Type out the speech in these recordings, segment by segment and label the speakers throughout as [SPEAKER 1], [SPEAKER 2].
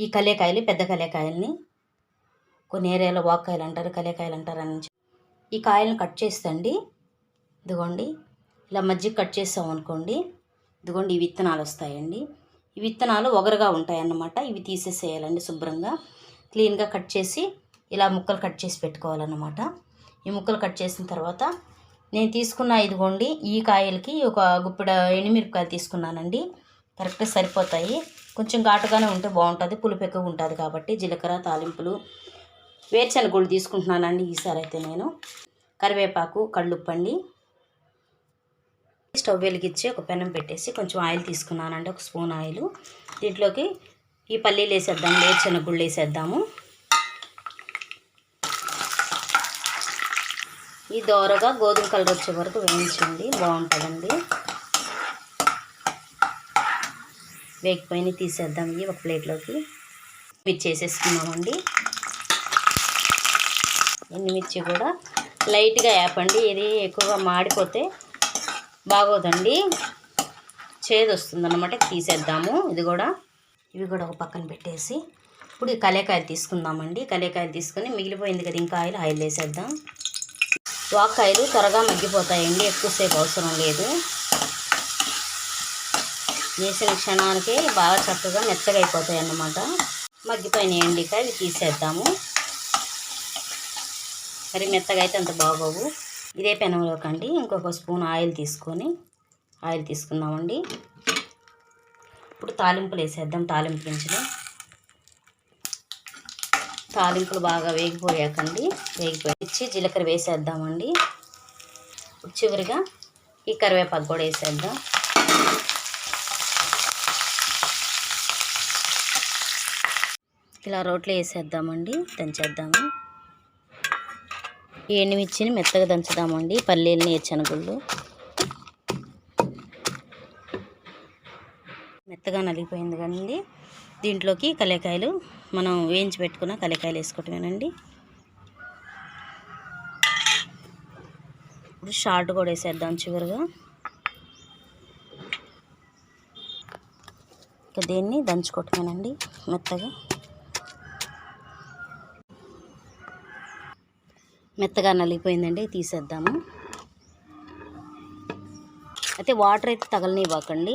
[SPEAKER 1] ఈ కలేకాయలు పెద్ద కలేకాయల్ని కొన్ని ఏరియాలో వాక్కాయలు అంటారు కలేకాయలు అంటారు అని ఈ కాయలను కట్ చేస్తండి. ఇదిగోండి ఇలా మజ్జిగ కట్ చేసాం అనుకోండి. ఇదిగోండి ఈ విత్తనాలు వస్తాయండి. ఈ విత్తనాలు ఒగరుగా ఉంటాయన్నమాట. ఇవి తీసేసేయాలండి శుభ్రంగా. క్లీన్గా కట్ చేసి ఇలా ముక్కలు కట్ చేసి పెట్టుకోవాలన్నమాట. ఈ ముక్కలు కట్ చేసిన తర్వాత నేను తీసుకున్న ఇదిగోండి ఈ కాయలకి ఒక గుప్పిడ ఎండుమిరపకాయలు తీసుకున్నానండి. కరెక్ట్గా సరిపోతాయి. కొంచెం ఘాటుగానే ఉంటే బాగుంటుంది పులుపు ఎక్కువ ఉంటుంది కాబట్టి జీలకర్ర తాలింపులు వేరుశనగ తీసుకుంటున్నానండి ఈసారి అయితే నేను. కరివేపాకు కళ్ళుప్పండి స్టవ్ వెలిగించి ఒక పెనం పెట్టేసి కొంచెం ఆయిల్ తీసుకున్నానండి ఒక స్పూన్ ఆయిల్. దీంట్లోకి ఈ పల్లీలు వేసేద్దాము వేరుశనగ గుళ్ళు వేసేద్దాము. ఈ దోరగా గోధుమ కలర్ వచ్చే వరకు వేయించండి బాగుంటుందండి. వేగిపోయిన తీసేద్దాం. ఇవి ఒక ప్లేట్లోకి మిర్చి వేసేసుకున్నామండి ఎండుమిర్చి కూడా లైట్గా వేపండి ఇది ఎక్కువగా మాడిపోతే బాగోదండి. చేదు వస్తుందన్నమాట. తీసేద్దాము. ఇది కూడా ఇవి కూడా ఒక పక్కన పెట్టేసి ఇప్పుడు ఈ కలేకాయలు తీసుకుందామండి. కలేకాయలు తీసుకొని మిగిలిపోయింది కదా ఇంకా ఆయిల్ ఆయిల్ వేసేద్దాం. వాక్కాయలు త్వరగా మగ్గిపోతాయండి. ఎక్కువసేపు అవసరం లేదు. వేసిన క్షణానికి బాగా చక్కగా మెత్తగా అయిపోతాయి అన్నమాట. మగ్గిపోయినాయండి ఇక ఇవి తీసేద్దాము. మరి మెత్తగా అయితే అంత బాగోవు. ఇదే పెనంలోకి అండి ఇంకొక స్పూన్ ఆయిల్ తీసుకొని ఆయిల్ తీసుకున్నామండి ఇప్పుడు తాలింపులు వేసేద్దాం తాలింపు గింజలు. తాలింపులు బాగా వేగిపోయాకండి వేగిపోయి ఇచ్చి జీలకర్ర వేసేద్దామండి. చివరిగా ఈ కరివేపాకు కూడా వేసేద్దాం. ఇలా రోట్లో వేసేద్దామండి దంచేద్దాము. ఈ మెత్తగా దంచుదామండి పల్లీలని ఏచనగుళ్ళు మెత్తగా నలిగిపోయింది కదండి. దీంట్లోకి కలేకాయలు మనం వేయించి పెట్టుకున్న కలేకాయలు వేసుకోవటమేనండి ఇప్పుడు షార్ట్ కూడా వేసేద్దాం చివరిగా. ఇక దీన్ని దంచుకోవటమేనండి మెత్తగా. మెత్తగా నలిగిపోయిందండి తీసేద్దాము. అయితే వాటర్ అయితే తగలనివ్వకండి.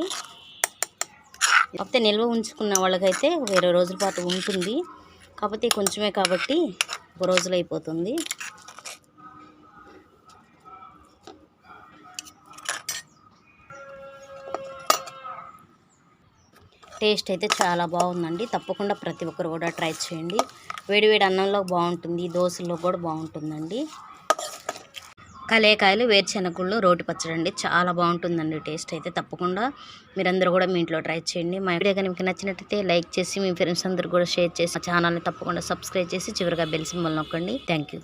[SPEAKER 1] కాకపోతే నిల్వ ఉంచుకున్న వాళ్ళకైతే ఒక ఇరవై రోజుల పాటు ఉంటుంది. కాకపోతే కొంచెమే కాబట్టి ఒక రోజులు అయిపోతుంది. టేస్ట్ అయితే చాలా బాగుందండి. తప్పకుండా ప్రతి ఒక్కరు కూడా ట్రై చేయండి. వేడివేడి అన్నంలో బాగుంటుంది. దోశల్లో కూడా బాగుంటుందండి. కలేకాయలు వేరుశెనగుళ్ళు రోటి పచ్చడి అండి. చాలా బాగుంటుందండి టేస్ట్ అయితే. తప్పకుండా మీరందరూ కూడా మీ ఇంట్లో ట్రై చేయండి. మా వీడియో కనుక మీకు నచ్చినట్టయితే లైక్ చేసి మీ ఫ్రెండ్స్ అందరూ కూడా షేర్ చేసి మా ఛానల్ని తప్పకుండా సబ్స్క్రైబ్ చేసి చివరిగా బెల్ సింబల్ నొక్కండి. Thank you.